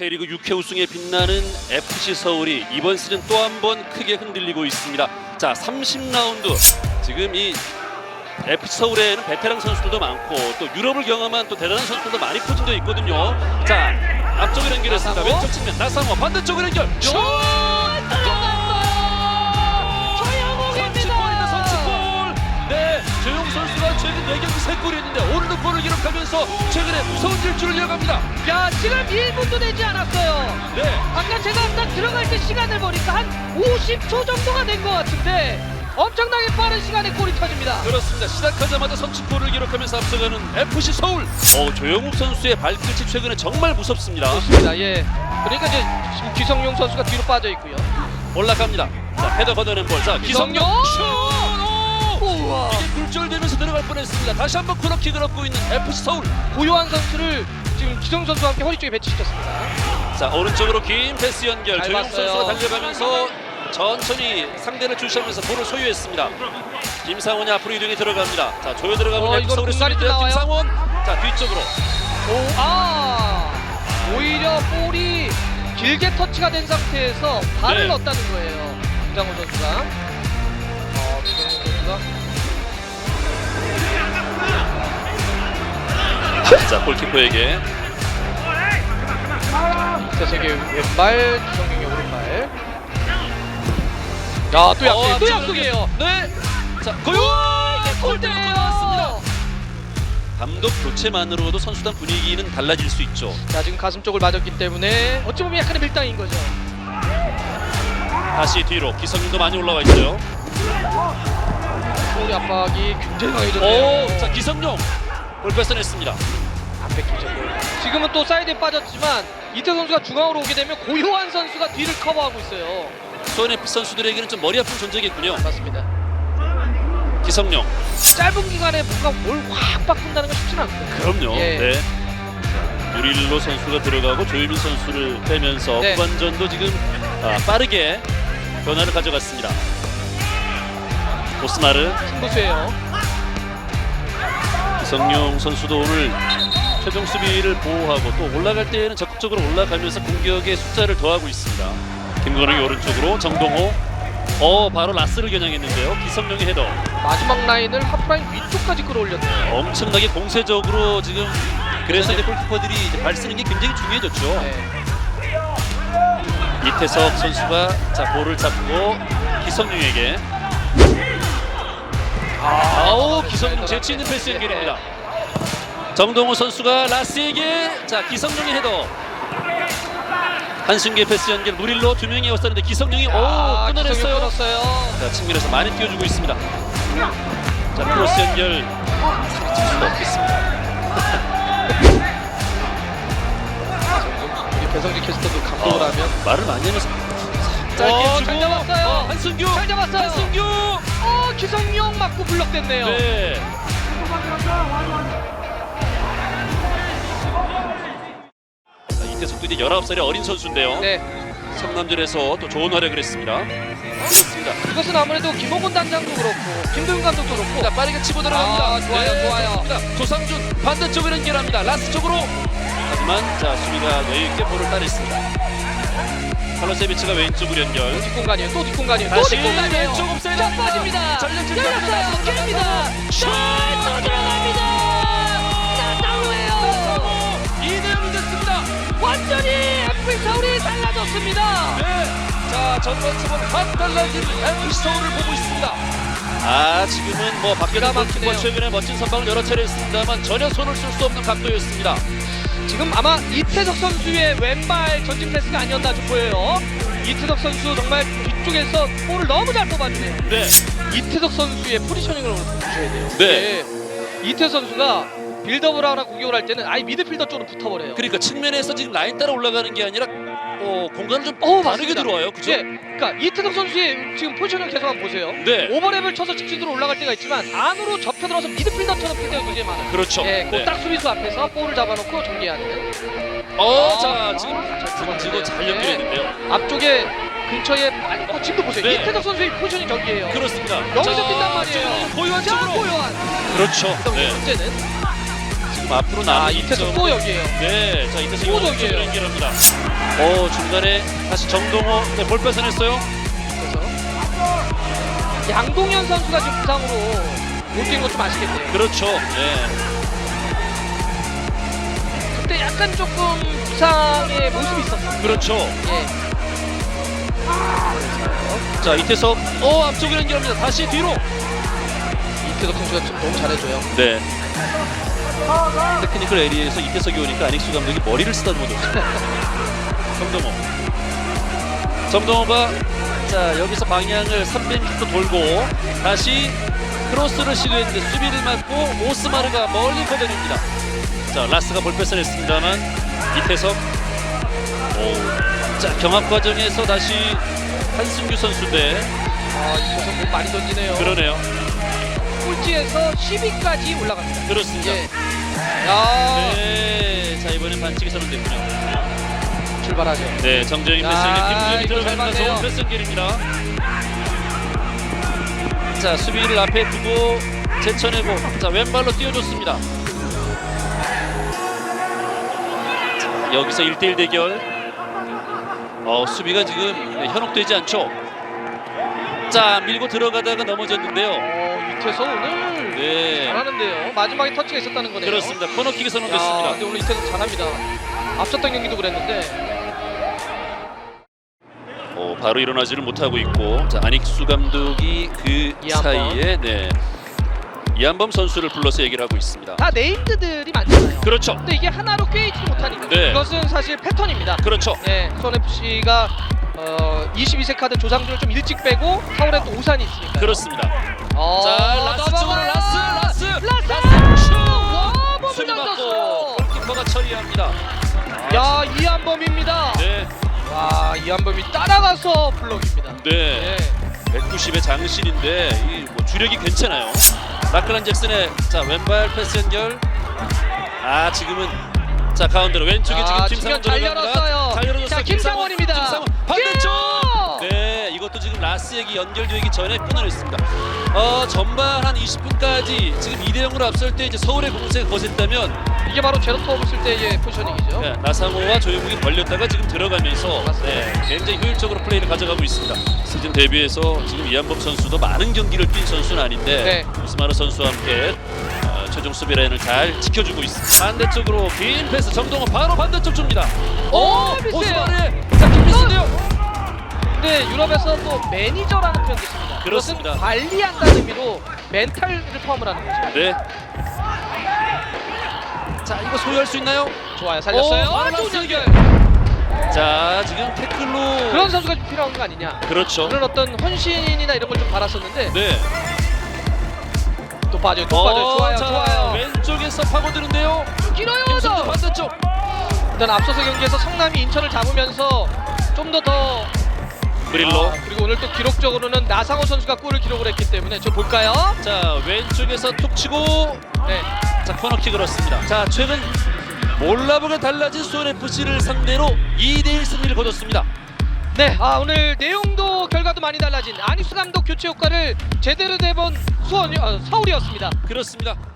K리그 6회 우승에 빛나는 FC 서울이 이번 시즌 또 한 번 크게 흔들리고 있습니다. 자, 30라운드 지금 이 FC 서울에는 베테랑 선수들도 많고 또 유럽을 경험한 또 대단한 선수들도 많이 포진되어 있거든요. 자, 앞쪽을 연결했습니다. 나상호. 왼쪽 측면 나상호 반대쪽을 연결. 슛! 선취골입니다. 선취골. 네, 조용 선수가 최근 4경기 3골이 있는데 기록하면서 최근에 무서운 질주를 이어갑니다. 야 지금 1분도 되지 않았어요. 네. 아까 제가 딱 들어갈 때 시간을 보니까 한 50초 정도가 된 것 같은데 엄청나게 빠른 시간에 골이 터집니다. 그렇습니다. 시작하자마자 선취골을 기록하면서 앞서가는 FC 서울. 어, 조영욱 선수의 발끝이 최근에 정말 무섭습니다. 좋습니다. 예. 그러니까 이제 지금 기성용 선수가 뒤로 빠져 있고요. 올라갑니다. 자, 헤더 걷어낸 볼. 자, 기성용 기성용! 슛! 오! 우와. 이게 굴절되면서 들어갈 뻔했습니다. 다시 한번 코너킥을 얻고 있는 FC 서울. 고요한 선수를 지금 기성 선수와 함께 허리 쪽에 배치시켰습니다. 자, 오른쪽으로 긴 패스 연결. 봤어요. 선수가 달려가면서 천천히 상대를 주시하면서 볼을 소유했습니다. 김상원이 앞으로 이동이 들어갑니다. 자, 조여 들어가면 어, FC 서울의. 나와요? 김상원. 자, 뒤쪽으로. 오, 아 오히려 볼이 길게 터치가 된 상태에서 발을 네. 넣었다는 거예요. 김장훈 선수가. 자, 골키퍼에게 이태석의 왼발, 기성용의 오른발. 야, 또 약속, 어, 또 약속이에요. 네. 자, 고요! 골 들어고 나왔습니다. 감독 교체만으로도 선수단 분위기는 달라질 수 있죠. 자, 지금 가슴 쪽을 맞았기 때문에 어찌 보면 약간의 밀당인 거죠. 다시 뒤로 기성윤도 많이 올라와 있어요. 볼의 압박이 굉장히 강해졌네요. 오, 자 기성용 볼 뺏어냈습니다. 안 뺏기죠. 볼. 지금은 또 사이드에 빠졌지만 이태 선수가 중앙으로 오게 되면 고요한 선수가 뒤를 커버하고 있어요. 수원 FC 선수들에게는 좀 머리 아픈 존재겠군요. 맞습니다. 기성용. 짧은 기간에 뭔가 뭘 확 바꾼다는 건 쉽지는 않거든요. 그럼요. 예. 네. 자, 유릴로 선수가 들어가고 조유민 선수를 빼면서 네. 후반전도 지금 아, 빠르게 변화를 가져갔습니다. 오스마르 승부수예요. 기성용 선수도 오늘 최종 수비를 보호하고 또 올라갈 때에는 적극적으로 올라가면서 공격의 숫자를 더하고 있습니다. 김건욱이 오른쪽으로 정동호 어 바로 라스를 겨냥했는데요. 기성용의 헤더 마지막 라인을 하프라인 위쪽까지 끌어올렸네요. 엄청나게 공세적으로 지금 그래서 이제 골키퍼들이 이제 발 쓰는 게 굉장히 중요해졌죠. 네. 이태석 선수가 자 볼을 잡고 기성용에게 아우 기성용 재치 있는 패스 연결입니다. 정동호 선수가 라스에게 자 기성용의 헤더 한승기의 패스 연결 무릴로 두 명이 왔었는데 기성용이 오 끊어냈어요. 자 측면에서 많이 띄워주고 있습니다. 자 크로스 연결 사라질 수가 없겠습니다. 배성진 캐스터도 감독을 하면 말을 많이 하면서 짧게 어, 주고 잘 잡았어요. 어, 한승규 잘 잡았어요. 한승규 어, 기성용 맞고 블럭됐네요. 네. 자, 이태석도 이제 19살의 어린 선수인데요. 네. 성남전에서 또 좋은 활약을 했습니다. 그렇습니다. 이것은 아무래도 김호곤 단장도 그렇고 김도윤 감독도 그렇고 자, 빠르게 치고 들어갑니다. 아, 좋아요, 좋아요. 좋습니다. 조상준 반대쪽으로 연결합니다. 라스 쪽으로. 하지만 자 수비가 여유 있게 볼을 따냈습니다. 칼로세비치가 왼쪽으로 연결. 뒷공간이에요. 또 뒷공간이에요. 또 다시 뒷공간이에요. 왼쪽 옵사이드 자. 빠집니다. 전력질 열렸어요. 잡니다. 깹니다. 슛! 또 들어갑니다. 자, 다우예요. 2대0이 됐습니다. 완전히 FC 서울이 달라졌습니다. 네. 자, 전반적으로 확 달라진 FC 서울을 보고 있습니다. 아, 지금은 뭐 박계단 기가 막히네요. 골키퍼 최근에 멋진 선방을 여러 차례 했습니다만 전혀 손을 쓸 수 없는 각도였습니다. 지금 아마 이태석 선수의 왼발 전진 패스가 아니었나 좀 보여요. 이태석 선수 정말 뒤쪽에서 볼을 너무 잘 뽑아주네요. 네. 이태석 선수의 포지셔닝을 오늘 보셔야 돼요. 네. 네. 이태석 선수가 빌드업을 하거나 공격을 할 때는 아예 미드필더 쪽으로 붙어버려요. 그러니까 측면에서 지금 라인 따라 올라가는 게 아니라 어, 공간을 좀 어, 맞습니다. 들어와요. 그죠? 예, 그러니까 이태석 선수의 지금 포지셔닝 계속 한번 보세요. 네. 오버랩을 쳐서 직진으로 올라갈 때가 있지만 안으로 접혀 들어서 미드필더처럼 뛸 때가 굉장히 많아요. 그렇죠. 예, 네. 그딱 수비수 앞에서 볼을 잡아놓고 전개하는 어, 아, 자, 지금 잘 지고 잘 연결했는데요. 앞쪽에 근처에 아니, 어, 지금도 보세요. 네. 이태석 선수의 포지션이 저기예요. 그렇습니다. 여기서 자, 뛴단 말이에요. 지금 고요한 자, 쪽으로. 고요한. 그렇죠. 그다음에 네. 문제는 지금 앞으로 아 남은 이태석 이점- 또 여기에요. 네, 자 이태석 또 저기예요. 연결합니다. 어 중간에 다시 정동호 네, 볼 뺏어냈어요. 그래서 양동현 선수가 지금 부상으로 못 뛴 것좀 아시겠네요. 그렇죠. 네. 그때 약간 조금 부상의 모습이 있었어요. 그렇죠. 예. 자 이태석 어 앞쪽으로 연결합니다. 다시 뒤로. 이태석 선수가 좀 너무 잘해줘요. 네. 테크니컬 에리에서 이태석이 오니까 안익수 감독이 머리를 쓰다듬어 줬어요. 정동호. 정동호가 자 여기서 방향을 360도 돌고 다시 크로스를 시도했는데 수비를 맞고 오스마르가 멀리 걷어냅니다. 자 라스가 볼 뺏어냈습니다만 이태석. 오. 자 경합 과정에서 다시 한승규 선수인데 아 이태석 몸 많이 던지네요. 그러네요. 꼴찌에서 10위까지 올라갑니다. 그렇습니다. 예. 야 네, 자 이번엔 반칙이 선언됐군요. 출발하죠. 네, 정정희 야, 패스에게 이거 잘 들어가면서 맞네요. 패스 연결입니다. 자 수비를 앞에 두고 제쳐내고 자 왼발로 띄워줬습니다. 자, 여기서 1대1 대결. 어 수비가 지금 네, 현혹되지 않죠. 자 밀고 들어가다가 넘어졌는데요. 어 이태석 오늘 네, 잘하는데요. 마지막에 터치가 있었다는 거네요. 그렇습니다. 코너킥이 야, 선언됐습니다. 근데 오늘 이태석 잘합니다. 앞섰던 경기도 그랬는데 어, 바로 일어나지를 못하고 있고 자, 안익수 감독이 그 이한범. 사이에 네, 이한범 선수를 불러서 얘기를 하고 있습니다. 다 네임드들이 많잖아요. 그렇죠, 근데 이게 하나로 꿰이지 못하니까 네. 이것은 사실 패턴입니다. 그렇죠. 네, 수원 FC가 어, 22세 카드 조상주를 좀 일찍 빼고 서울에 또 우산이 있으니까. 그렇습니다. 어, 자, 라스 쪽으로 넘어가요. 라스, 라스, 라스, 슛! 와, 몸을 수비 맞고 던졌어요. 골키퍼가 처리합니다. 야, 이한범입니다. 네, 와, 이한범이 따라가서 블록입니다. 네, 예. 190의 장신인데 이뭐 주력이 괜찮아요. 라클란 잭슨의 자 왼발 패스 연결. 아 지금은 자 가운데로 왼쪽에 아, 지금 김상원 잘. 열었어요. 잘 열어줬어요. 자, 김상원입니다. 김상원 반대쪽. 쭉! 네, 이것도 지금 라스에게 연결되기 전에 끊어냈습니다. 어, 전반 한 20분까지 지금 2대 0으로 앞설 때 이제 서울의 공세가 거셌다면 이게 바로 제로톱을 쓸 때의 포지셔닝이죠. 네, 나상호와 조용욱이 걸렸다가 지금 들어가면서 네, 굉장히 효율적으로 플레이를 가져가고 있습니다. 시즌 데뷔해서 지금 이한범 선수도 많은 경기를 뛴 선수는 아닌데 네. 우스마르 선수와 함께 어, 최종 수비 라인을 잘 지켜주고 있습니다. 반대쪽으로 긴 패스 정동원 바로 반대쪽 줍니다. 오. 오스마르의 자 김미스인데요. 근데 유럽에서 또 매니저라는 표현도 있습니다. 그렇습니다. 그것은 관리한다는 의미로 멘탈을 포함을 하는 거죠. 네. 자 이거 소유할 수 있나요? 좋아요, 살렸어요. 오, 아, 좋은 연결. 자 지금 태클로 그런 선수가 좀 필요한 거 아니냐. 그렇죠. 그런 어떤 헌신이나 이런 걸 좀 바랐었는데 네. 또 빠져요, 또 빠져요. 좋아요, 자, 좋아요. 왼쪽에서 파고드는데요. 길어요, 김승도 더. 반대쪽. 일단 앞서서 경기에서 성남이 인천을 잡으면서 좀더더 브릴로. 아, 그리고 오늘 또 기록적으로는 나상호 선수가 골을 기록을 했기 때문에 저 볼까요? 자 왼쪽에서 툭 치고 네. 자 코너킥 그렇습니다. 자 최근 몰라보게 달라진 수원 FC를 상대로 2대1 승리를 거뒀습니다. 네, 아 오늘 내용도 결과도 많이 달라진 안익수 감독 교체 효과를 제대로 내본 수원 어, 서울이었습니다. 그렇습니다.